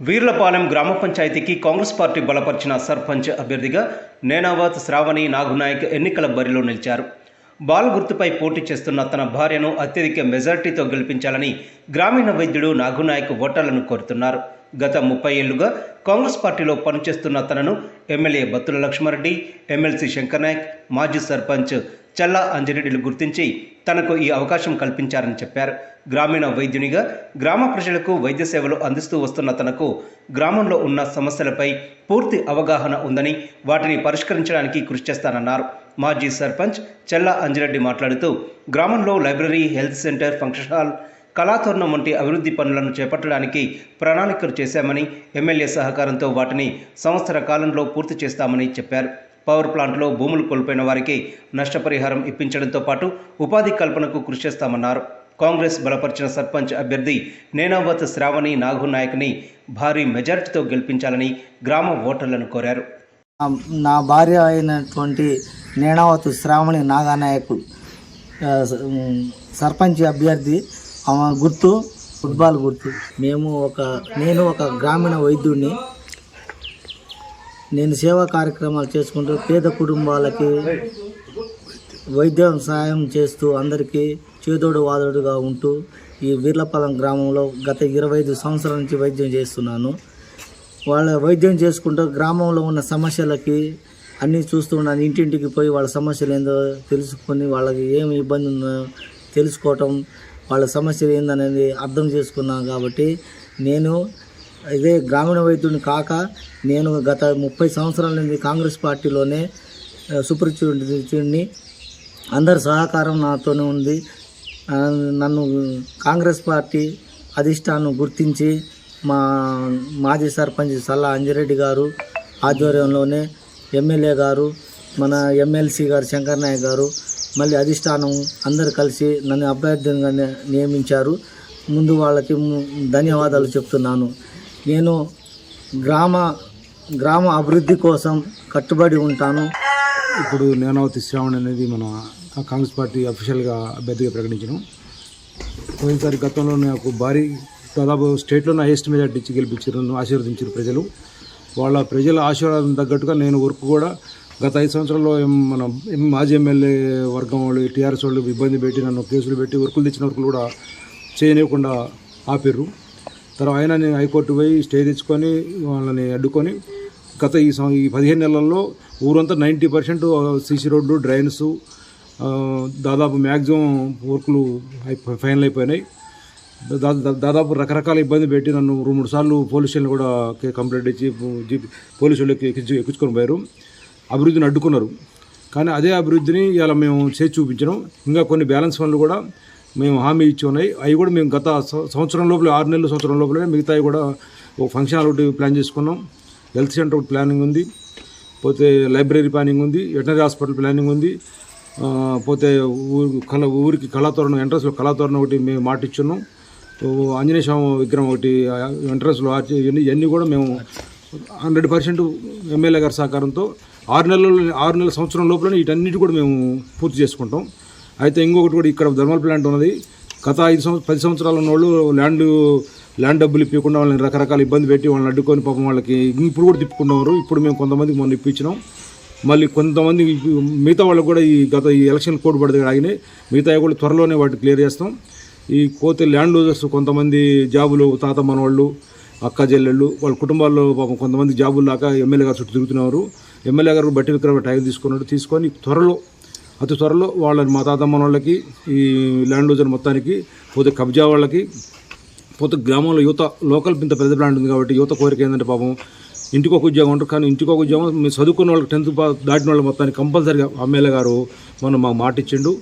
వీర్లపాలెం గ్రామ పంచాయతీకి కాంగ్రెస్ పార్టీ బలపరిచిన సర్పంచ్ అభ్యర్థిగా నేనావత్ శ్రావణి నాగునాయక్ ఎన్నికల బరిలో నిలిచారు. బాల్ గుర్తుపై పోటీ చేస్తున్న తన భార్యను అత్యధిక మెజార్టీతో గెలిపించాలని గ్రామీణ వైద్యుడు నాగునాయక్ ఓటర్లను కోరుతున్నారు. గత ముప్పై ఏళ్ళుగా కాంగ్రెస్ పార్టీలో పనిచేస్తున్న తనను ఎమ్మెల్యే బత్తుల లక్ష్మారెడ్డి ఎమ్మెల్సీ శంకర్ నాయక్ మాజీ సర్పంచ్ చల్లా అంజరెడ్డిలు గుర్తించి తనకు ఈ అవకాశం కల్పించారని చెప్పారు. గ్రామీణ వైద్యునిగా గ్రామ ప్రజలకు వైద్య సేవలు అందిస్తూ వస్తున్న తనకు గ్రామంలో ఉన్న సమస్యలపై పూర్తి అవగాహన ఉందని వాటిని పరిష్కరించడానికి కృషి చేస్తానన్నారు. మాజీ సర్పంచ్ చెల్లా అంజిరెడ్డి మాట్లాడుతూ గ్రామంలో library health centre function hall Kalathoranam వంటి అభివృద్ధి పనులను చేపట్టడానికి ప్రణాళికలు చేశామని ఎమ్మెల్యే సహకారంతో వాటిని సంవత్సర కాలంలో పూర్తి చేస్తామని చెప్పారు. పవర్ ప్లాంట్లో భూములు కోల్పోయిన వారికి నష్టపరిహారం ఇప్పించడంతో పాటు ఉపాధి కల్పనకు కృషి చేస్తామన్నారు. కాంగ్రెస్ బలపరిచిన సర్పంచ్ అభ్యర్థి నేనావత్ శ్రావణి నాగు నాయక్ని భారీ మెజారిటీతో గెలిపించాలని గ్రామ ఓటర్లను కోరారు. నా- భార్య అయినటువంటి నేనావత్ శ్రావణి నాగానాయకు సర్పంచ్ అభ్యర్థి గుర్తు ఫుట్బాల్ గుర్తు. మేము ఒక నేను ఒక గ్రామీణ వైద్యుడిని. నేను సేవా కార్యక్రమాలు చేసుకుంటూ పేద కుటుంబాలకి వైద్యం సహాయం చేస్తూ అందరికీ చేదోడు వాదోడుగా ఉంటూ ఈ వీర్లపాలెం గ్రామంలో గత ఇరవై ఐదు సంవత్సరాల నుంచి వైద్యం చేస్తున్నాను. వాళ్ళ వైద్యం చేసుకుంటూ గ్రామంలో ఉన్న సమస్యలకి అన్నీ చూస్తున్నాను ఇంటింటికి పోయి వాళ్ళ సమస్యలు ఏందో తెలుసుకొని వాళ్ళకి ఏమి ఇబ్బంది ఉందో తెలుసుకోవటం వాళ్ళ సమస్యలు ఏందనేది అర్థం చేసుకున్నాను కాబట్టి నేను ఇదే గ్రామీణ వైద్యుడిని కాక నేను గత ముప్పై సంవత్సరాల నుండి కాంగ్రెస్ పార్టీలోనే ఆ, సుపరిచితుడిని. అందరి సహకారం నాతోనే ఉంది. నన్ను కాంగ్రెస్ పార్టీ అధిష్టానం గుర్తించి మా మాజీ సర్పంచ్ సల్లా అంజిరెడ్డి గారు ఆధ్వర్యంలోనే ఎమ్మెల్యే గారు మన ఎమ్మెల్సీ గారు శంకర్ నాయక్ గారు మళ్ళీ అధిష్టానం అందరు కలిసి నన్ను అభ్యర్థిగా నియమించారు. ముందు వాళ్ళకి ధన్యవాదాలు చెప్తున్నాను. నేను గ్రామ గ్రామ అభివృద్ధి కోసం కట్టుబడి ఉంటాను. ఇప్పుడు నేనావతి శ్రావణ్ అనేది మన కాంగ్రెస్ పార్టీ అఫీషియల్గా అభ్యర్థిగా ప్రకటించడం పోయినసారి గతంలో నాకు భారీ దాదాపు స్టేట్లోనే హైయెస్ట్ మెజార్టీ ఇచ్చి గెలిపించారు ఆశీర్వదించారు ప్రజలు. వాళ్ళ ప్రజల ఆశీర్వాదం తగ్గట్టుగా నేను వర్క్ కూడా గత ఐదు సంవత్సరాల్లో మన ఎం- మాజీ ఎమ్మెల్యే వర్గం వాళ్ళు టీఆర్ఎస్ వాళ్ళు ఇబ్బంది పెట్టి నన్ను కేసులు పెట్టి వర్కులు తెచ్చిన వర్కులు కూడా చేయనివ్వకుండా ఆపిర్రు. తర్వాత ఆయన నేను హైకోర్టు పోయి స్టే తెచ్చుకొని వాళ్ళని అడ్డుకొని గత ఈ సం- ఈ పదిహేను నెలల్లో ఊరంతా నైంటీ పర్సెంట్ సీసీ రోడ్లు డ్రైన్స్ దాదాపు మ్యాక్సిమం వర్కులు ఫైనల్ అయిపోయినాయి. దాదాపు రకరకాల ఇబ్బంది పెట్టి నన్ను రెండు మూడు సార్లు పోలీస్ స్టేషన్ కూడా కంప్లైంట్ ఇచ్చి జీప్ పోలీసు వాళ్ళు ఎక్కించుకొని పోయారు. అభివృద్ధిని అడ్డుకున్నారు. కానీ అదే అభివృద్ధిని ఇలా మేము చేసి చూపించడం ఇంకా కొన్ని బ్యాలెన్స్ పనులు కూడా మేము హామీ ఇచ్చి ఉన్నాయి. అవి కూడా మేము గత సంవత్సరం లోపల ఆరు నెలల సంవత్సరం లోపలే మిగతావి కూడా ఒక ఫంక్షన్ హాల్ ఒకటి ప్లాన్ చేసుకున్నాం. హెల్త్ సెంటర్ ఒకటి ప్లానింగ్ ఉంది. పోతే లైబ్రరీ ప్లానింగ్ ఉంది. వెటనరీ హాస్పిటల్ ప్లానింగ్ ఉంది. పోతే ఊరు కళ ఊరికి కళాతోరణం ఎంట్రన్స్లో కళాతోరణం ఒకటి మేము మాట ఇచ్చున్నాం. ఆంజనేయ స్వామి విగ్రహం ఒకటి ఎంట్రన్స్లో ఆర్చి ఇవన్నీ ఇవన్నీ కూడా మేము హండ్రెడ్ పర్సెంట్ ఎమ్మెల్యే గారి సహకారంతో ఆరు నెలలు ఆరు నెలల సంవత్సరం లోపల వీటన్నిటి కూడా మేము పూర్తి చేసుకుంటాం. అయితే ఇంకొకటి కూడా ఇక్కడ థర్మల్ ప్లాంట్ ఉన్నది. గత ఐదు సంవత్సరం పది సంవత్సరాలు ఉన్న వాళ్ళు ల్యాండ్ ల్యాండ్ డబ్బులు ఇప్పకుండా వాళ్ళని రకరకాల ఇబ్బంది పెట్టి వాళ్ళని అడ్డుకొని పాపం వాళ్ళకి ఇప్పుడు కూడా తిప్పుకున్నారు ఇప్పుడు మేము కొంతమందికి మొన్న ఇప్పించినాం. మళ్ళీ కొంతమంది మిగతా వాళ్ళకు కూడా ఈ గత ఈ ఎలక్షన్ కోడ్ పడితే ఆగినాయి. మిగతా కూడా త్వరలోనే వాటిని క్లియర్ చేస్తాం. ఈ కోతే ల్యాండ్ లూజర్స్ కొంతమంది జాబులు తాత మనవాళ్ళు అక్క చెల్లెళ్ళు వాళ్ళ కుటుంబాల్లో పాపం కొంతమంది జాబులు దాకా ఎమ్మెల్యే గారు చుట్టూ తిరుగుతున్నారు. ఎమ్మెల్యే గారు బట్టి విక్రమ టైం తీసుకున్నాడు. తీసుకొని త్వరలో అతి త్వరలో వాళ్ళని మా తాత వాళ్ళకి ఈ ల్యాండ్ లూజర్ మొత్తానికి పోతే కబ్జా వాళ్ళకి పోతే గ్రామంలో యువత లోకల్ ఇంత పెద్ద ప్లాంట్ ఉంది కాబట్టి యువత కోరిక ఏంటంటే పాపం ఇంటికి ఒక ఉద్యోగం ఉంటారు. కానీ ఇంటికి ఒక ఉద్యోగం మేము చదువుకున్న వాళ్ళకి టెన్త్ దాటిన వాళ్ళ మొత్తానికి కంపల్సరీగా ఎమ్మెల్యే గారు మనం మాకు మాట ఇచ్చిండు